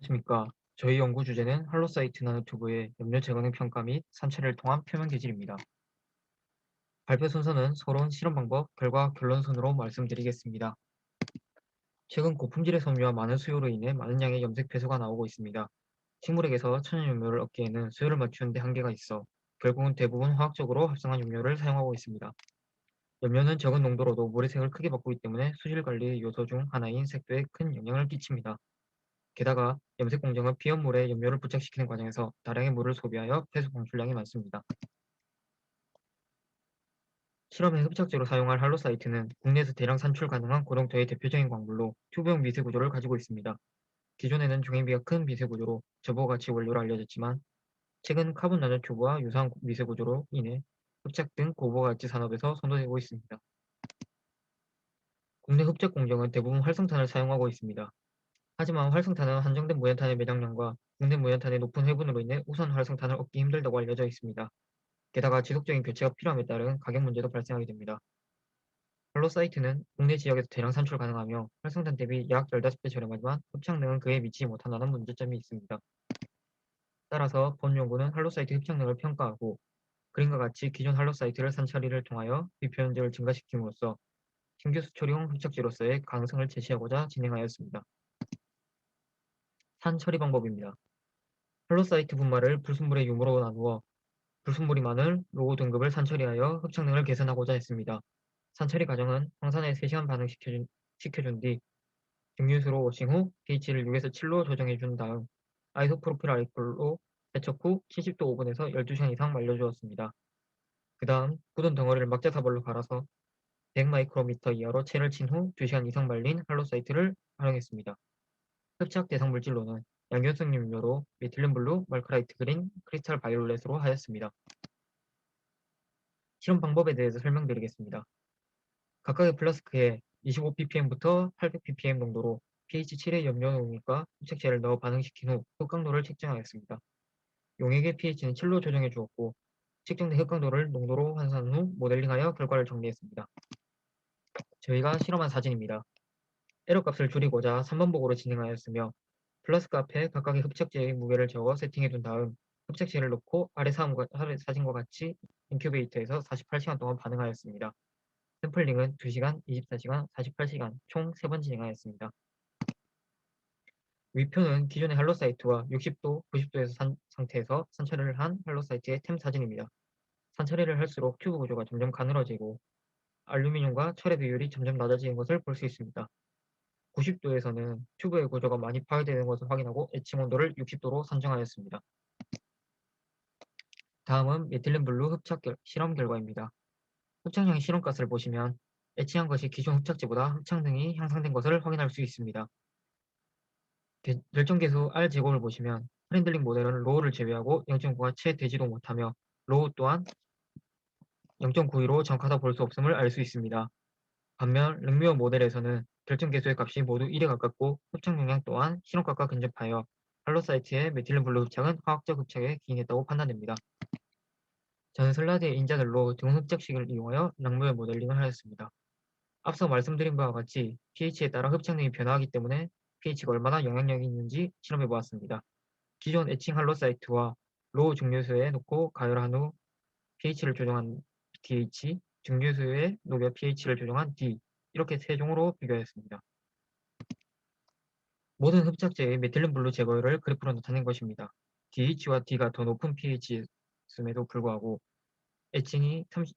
안녕하십니까. 저희 연구 주제는 할로사이트 나노튜브의 염료 제거능 평가 및 산체를 통한 표면 계질입니다. 발표 순서는 서론, 실험 방법, 결과, 결론 순으로 말씀드리겠습니다. 최근 고품질의 섬유와 많은 수요로 인해 많은 양의 염색 배수가 나오고 있습니다. 식물에게서 천연 염료를 얻기에는 수요를 맞추는 데 한계가 있어 결국은 대부분 화학적으로 합성한 염료를 사용하고 있습니다. 염료는 적은 농도로도 물의 색을 크게 바꾸기 때문에 수질 관리의 요소 중 하나인 색도에 큰 영향을 끼칩니다. 게다가 염색 공정은 피연물에 염료를 부착시키는 과정에서 다량의 물을 소비하여 폐수 방출량이 많습니다. 실험에 흡착제로 사용할 할로사이트는 국내에서 대량 산출 가능한 고동토의 대표적인 광물로 튜브형 미세 구조를 가지고 있습니다. 기존에는 중행비가 큰 미세 구조로 같이 원료로 알려졌지만 최근 카본 나노 튜브와 유사한 미세 구조로 인해 흡착 등 고부가가치 산업에서 선도되고 있습니다. 국내 흡착 공정은 대부분 활성탄을 사용하고 있습니다. 하지만 활성탄은 한정된 무연탄의 매장량과 국내 무연탄의 높은 해분으로 인해 우선 활성탄을 얻기 힘들다고 알려져 있습니다. 게다가 지속적인 교체가 필요함에 따른 가격 문제도 발생하게 됩니다. 할로사이트는 국내 지역에서 대량 산출 가능하며 활성탄 대비 약 15배 저렴하지만 흡착능은 그에 미치지 못한다는 문제점이 있습니다. 따라서 본 연구는 할로 사이트 흡착능을 평가하고 그림과 같이 기존 할로 사이트를 산처리를 통하여 비표현적을 증가시킴으로써 신규 수초리용 흡착제로서의 가능성을 제시하고자 진행하였습니다. 산 처리 방법입니다. 할로사이트 분말을 불순물의 유무로 나누어 불순물이 많은 로우 등급을 산처리하여 흡착능을 개선하고자 했습니다. 산처리 과정은 황산에 3시간 반응시켜준 시켜준 뒤 증류수로 워싱 후 pH를 6에서 7로 조정해 준 다음 아이소프로필 알코올로 세척 후 70도 오븐에서 12시간 이상 말려주었습니다. 그 다음 굳은 덩어리를 막자사벌로 갈아서 100마이크로미터 이하로 체를 친 후 2시간 이상 말린 할로사이트를 활용했습니다. 흡착 대상 물질로는 양균성 염료로 메틸렌 블루, 말크라이트 그린, 크리스탈 바이올렛으로 하였습니다. 실험 방법에 대해서 설명드리겠습니다. 각각의 플라스크에 25ppm부터 800ppm 농도로 pH 7의 염료 용액과 흡착제를 넣어 반응시킨 후 흑강도를 측정하였습니다. 용액의 pH는 7로 조정해 주었고 측정된 흑강도를 농도로 환산 후 모델링하여 결과를 정리했습니다. 저희가 실험한 사진입니다. 에러 값을 줄이고자 3번복으로 진행하였으며 플러스크 앞에 각각의 흡착제의 무게를 적어 세팅해둔 다음 흡착제를 넣고 아래 사진과 같이 인큐베이터에서 48시간 동안 반응하였습니다. 샘플링은 2시간, 24시간, 48시간 총 3번 진행하였습니다. 위표는 기존의 할로사이트와 60도, 90도에서 산, 상태에서 산처리를 한 할로사이트의 템 사진입니다. 산처리를 할수록 튜브 구조가 점점 가늘어지고 알루미늄과 철의 비율이 점점 낮아지는 것을 볼 수 있습니다. 90도에서는 튜브의 구조가 많이 파괴되는 것을 확인하고 에칭 온도를 60도로 산정하였습니다. 다음은 메틸렌 블루 흡착 결, 실험 결과입니다. 흡착형 실험가스를 보시면 에칭한 것이 기존 흡착제보다 흡착능이 향상된 것을 확인할 수 있습니다. 결정계수 R 제곱을 보시면 프렌들링 모델은 로우를 제외하고 0.9가 채 되지도 못하며 로우 또한 0.92로 정확하다 볼 수 없음을 알 수 있습니다. 반면 랭뮤어 모델에서는 결정 계수의 값이 모두 1에 가깝고 흡착 용량 또한 실험값과 근접하여 할로사이트의 메틸렌 블루 흡착은 화학적 흡착에 기인했다고 판단됩니다. 저는 슬라드의 인자들로 등 흡착식을 이용하여 랑무의 모델링을 하였습니다. 앞서 말씀드린 바와 같이 pH에 따라 흡착량이 변화하기 때문에 pH가 얼마나 영향력이 있는지 실험해 보았습니다. 기존 에칭 할로사이트와 로우 증류수에 놓고 가열한 후 pH를 조정한 DH, 증류수에 녹여 pH를 조정한 D, 이렇게 세 종으로 비교하였습니다. 모든 흡착제의 메틸렌 블루 제거율을 그래프로 나타낸 것입니다. DH와 D가 더 높은 pH였음에도 불구하고 에칭이 30,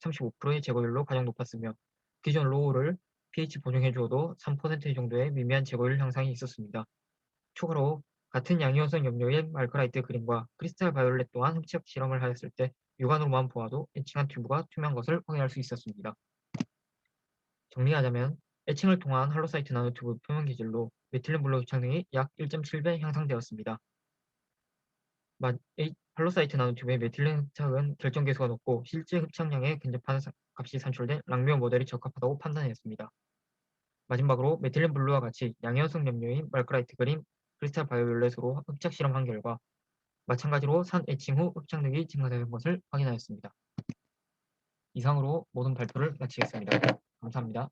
35%의 제거율로 가장 높았으며 기존 로우를 pH 보정해 주어도 3% 정도의 미미한 제거율 향상이 있었습니다. 추가로 같은 양이온성 염료의 말크라이트 그린과 크리스탈 바이올렛 또한 흡착 실험을 하였을 때 육안으로만 보아도 에칭한 튜브가 투명한 것을 확인할 수 있었습니다. 정리하자면 애칭을 통한 할로사이트 나노튜브 표면 기질로 메틸렌 블루 흡착능이 약 1.7배 향상되었습니다. 할로사이트 나노튜브의 메틸렌 흡착은 결정 계수가 높고 실제 흡착량에 근접한 값이 산출된 랑미어 모델이 적합하다고 판단했습니다. 마지막으로 메틸렌 블루와 같이 양이온성 염료인 말크라이트 그린, 크리스탈 바이올렛으로 흡착 실험한 결과 마찬가지로 산 애칭 후 흡착력이 증가되는 것을 확인하였습니다. 이상으로 모든 발표를 마치겠습니다. 감사합니다.